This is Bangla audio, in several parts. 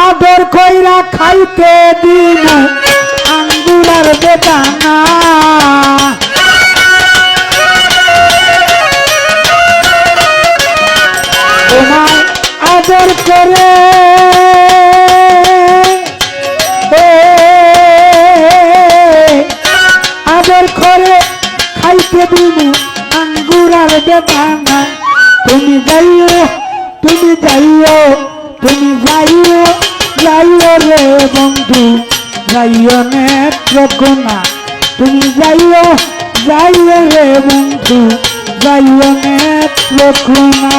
আদর কইরা খাইতে দিন। আঙ্গুলার বেদানা। তোমায় আদর করে। আদর করে খাইতে দিন। আঙ্গুরার বেদানা। তুমি যাইও তুমি যাইও। তুমি যাইও যাইও রে বন্ধু যাইও নেত্রকোনা তুমি যাইও যাইও রে বন্ধু যাইও নেত্রকোনা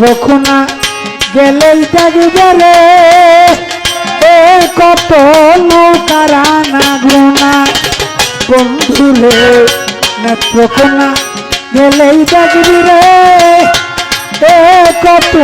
নেত্রকোনা গেলেই জাগবে রে এ কত নৌকারানা গুনা বন্ধুরে নেত্রকোনা, গেলেই জাগবি রে। এ কত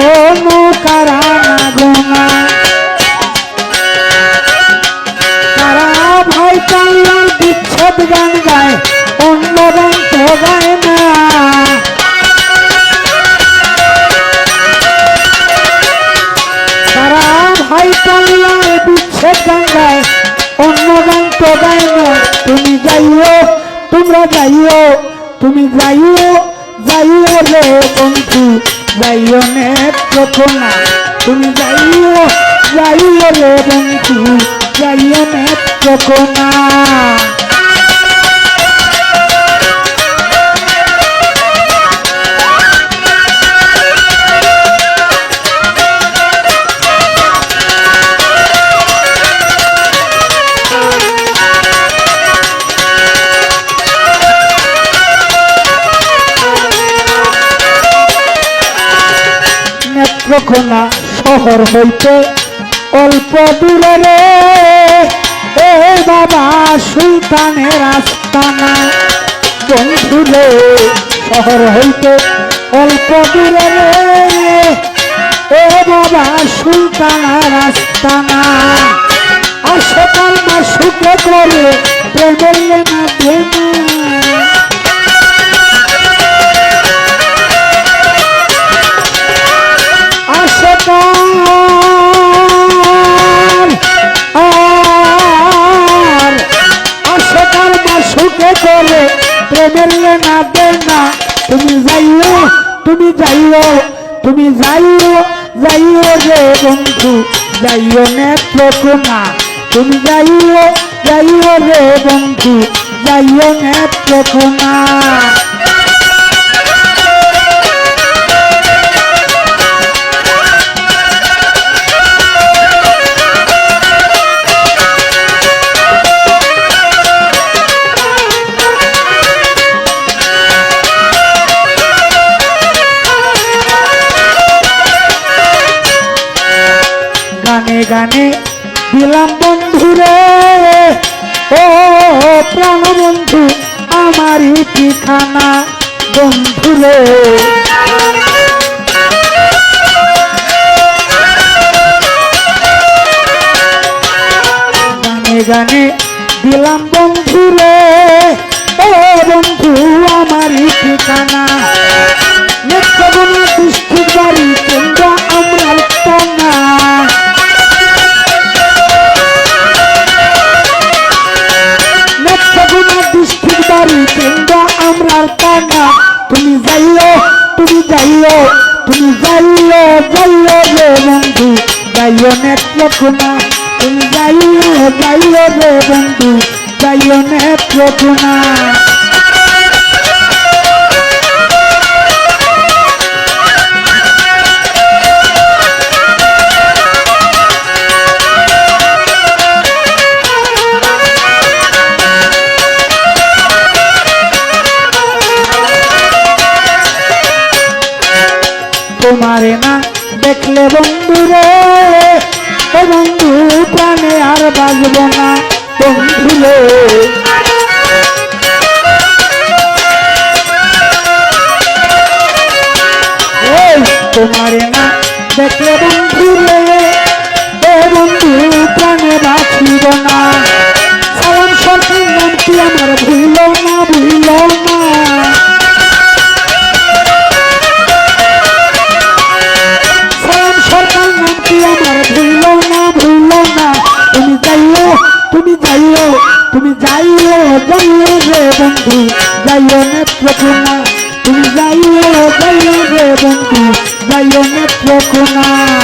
না তুমি যাইও, তোমরা যাইও, তুমি যাইও যাইও রে বন্ধু, যাইও নেত্রকোনা। তুমি যাইও যাইও রে বন্ধু, যাইও নেত্রকোনা। নেত্রকোনা শহর হইতে অল্প দূরে রে। এ বাবা সুলতানের আস্তানা। বন্ধুরে শহর হইতে অল্প দূরে রে। এ বাবা সুলতানের আস্তানা। আশকাল মা সুখে করে প্রেমের লেনা দেনা। তুমি যাইও তুমি যাইও তুমি যাইও যাইও রে বন্ধু, যাইও নেত্রকোনা তুমি যাইও যাইও রে বন্ধু, যাইও নেত্রকোনা গানে গানে দিলাম বন্ধুরে। ও প্রাণ বন্ধু আমারই ঠিকানা বন্ধুরে। গানে গানে দিলাম বন্ধুরে। তুমি যাইও তুমি যাইও যাইও রে বন্ধু, যাইও নেত্রকোনা তুমি যাইও যাইও রে বন্ধু, যাইও নেত্রকোনা मारे ना देखले बंधु रे बंधु प्राणे आर बाजबो ना बंधु रे तुम्हारे ना देखले बंधु তুমি যাইও তুমি যাইও যাইও রে বন্ধু, যাইও নেত্রকোনা। তুমি যাইও যাইও রে বন্ধু, যাইও নেত্রকোনা।